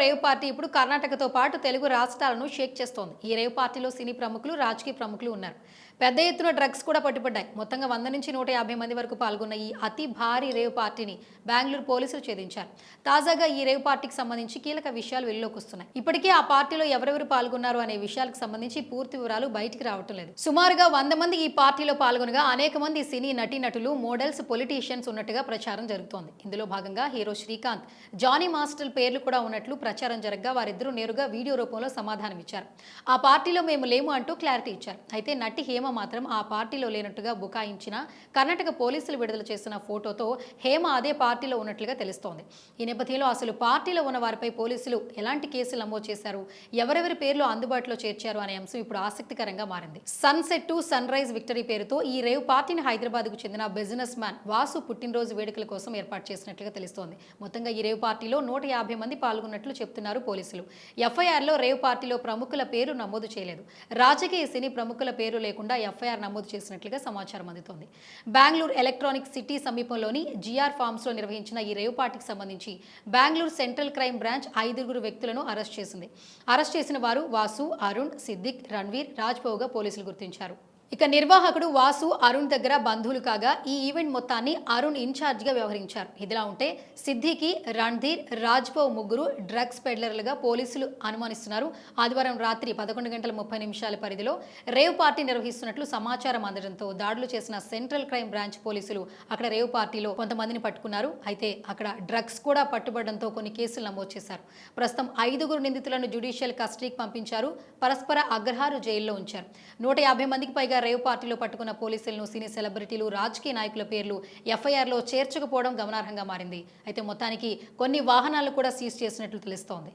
Rave party ఇప్పుడు కర్ణాటకతో పాటు తెలుగు రాష్ట్రాలను షేక్ చేస్తోంది. ఈ రేవ్ పార్టీలో సినీ ప్రముఖులు రాజకీయ ప్రముఖులు ఉన్నారు. పెద్ద ఎత్తున డ్రగ్స్ కూడా పట్టుబడ్డాయి. మొత్తంగా వంద నుంచి నూట యాభై మంది వరకు పాల్గొన్న ఈ అతి భారీ రేవ్ పార్టీని బెంగళూరు పోలీసులు ఛేదించారు. తాజాగా ఈ రేవ్ పార్టీకి సంబంధించి కీలక విషయాలు వెలుగులోకి వస్తున్నాయి. ఇప్పటికే ఆ పార్టీలో ఎవరెవరు పాల్గొన్నారు అనే విషయాలకు సంబంధించి పూర్తి వివరాలు బయటికి రావటం లేదు. సుమారుగా వంద మంది ఈ పార్టీలో పాల్గొనగా అనేక మంది సినీ నటీనటులు మోడల్స్ పొలిటీషియన్స్ ఉన్నట్టుగా ప్రచారం జరుగుతోంది. ఇందులో భాగంగా హీరో శ్రీకాంత్ జానీ మాస్టర్ పేర్లు కూడా ఉన్నట్లు ప్రచారం జరగగా వారిద్దరూ నేరుగా వీడియో రూపంలో సమాధానం ఇచ్చారు ఆ పార్టీలో మేము లేము అంటూ క్లారిటీ ఇచ్చారు. అయితే నటి హేమ మాత్రం ఆ పార్టీలో లేనట్టుగా బుకాయించిన కర్ణాటక పోలీసులు విడుదల చేసిన ఫోటోతో హేమ అదే పార్టీలో ఉన్నట్లుగా తెలుస్తోంది. ఈ నేపథ్యంలో అసలు పార్టీలో ఉన్న వారిపై పోలీసులు ఎలాంటి కేసులు నమోదు చేశారు? ఎవరెవరి పేర్లు అందుబాటులో చేర్చారు అనే అంశం ఇప్పుడు ఆసక్తికరంగా మారింది. Sunset to sunrise victory పేరుతో ఈ రేవ్ పార్టీని హైదరాబాద్కు చెందిన బిజినెస్ మ్యాన్ వాసు పుట్టినరోజు వేడుకల కోసం ఏర్పాటు చేసినట్లుగా తెలుస్తోంది. మొత్తంగా ఈ రేవ్ పార్టీలో నూట యాభై మంది పాల్గొన్నట్లు చెప్తున్నారు పోలీసులు. ఎఫ్ఐఆర్లో రేవ్ పార్టీలో ప్రముఖుల పేరు నమోదు చేయలేదు. రాజకీయ సినీ ప్రముఖుల పేరు లేకుండా ఎఫ్ఐఆర్ నమోదు చేసినట్లుగా సమాచారం అందుతోంది. బెంగళూరు ఎలక్ట్రానిక్ సిటీ సమీపంలోని జిఆర్ ఫార్మ్స్లో నిర్వహించిన ఈ రేవ్ పార్టీకి సంబంధించి బెంగళూరు సెంట్రల్ క్రైమ్ బ్రాంచ్ ఐదుగురు వ్యక్తులను అరెస్ట్ చేసింది. అరెస్ట్ చేసిన వారు వాసు అరుణ్ సిద్దిక్ రణ్వీర్ రాజ్భోగా పోలీసులు గుర్తించారు. ఇక నిర్వాహకుడు వాసు అరుణ్ దగ్గర బంధువులు కాగా ఈ ఈవెంట్ మొత్తాన్ని అరుణ్ ఇన్ఛార్జ్గా వ్యవహరించారు. ఇదిలా ఉంటే సిద్దికి రణ్ధీర్ రాజ్భవ్ ముగ్గురు డ్రగ్స్ పెడ్లర్లుగా పోలీసులు అనుమానిస్తున్నారు. ఆదివారం రాత్రి పదకొండు గంటల ముప్పై నిమిషాల పరిధిలో రేవ్ పార్టీ నిర్వహిస్తున్నట్లు సమాచారం అందడంతో దాడులు చేసిన సెంట్రల్ క్రైమ్ బ్రాంచ్ పోలీసులు అక్కడ రేవ్ పార్టీలో కొంతమందిని పట్టుకున్నారు. అయితే అక్కడ డ్రగ్స్ కూడా పట్టుబడడంతో కొన్ని కేసులు నమోదు చేశారు. ప్రస్తుతం ఐదుగురు నిందితులను జ్యుడిషియల్ కస్టడీకి పంపించారు. పరస్పర అగ్రహారు జైల్లో ఉంచారు. నూట యాభై మందికి పైగా రేవ్ పార్టీలో పట్టుకున్న పోలీసులను సినీ సెలబ్రిటీలు రాజకీయ నాయకుల పేర్లు ఎఫ్ఐఆర్లో చేర్చకపోవడం గమనార్హంగా మారింది. అయితే మొత్తానికి కొన్ని వాహనాలు కూడా సీజ్ చేసినట్లు తెలుస్తోంది.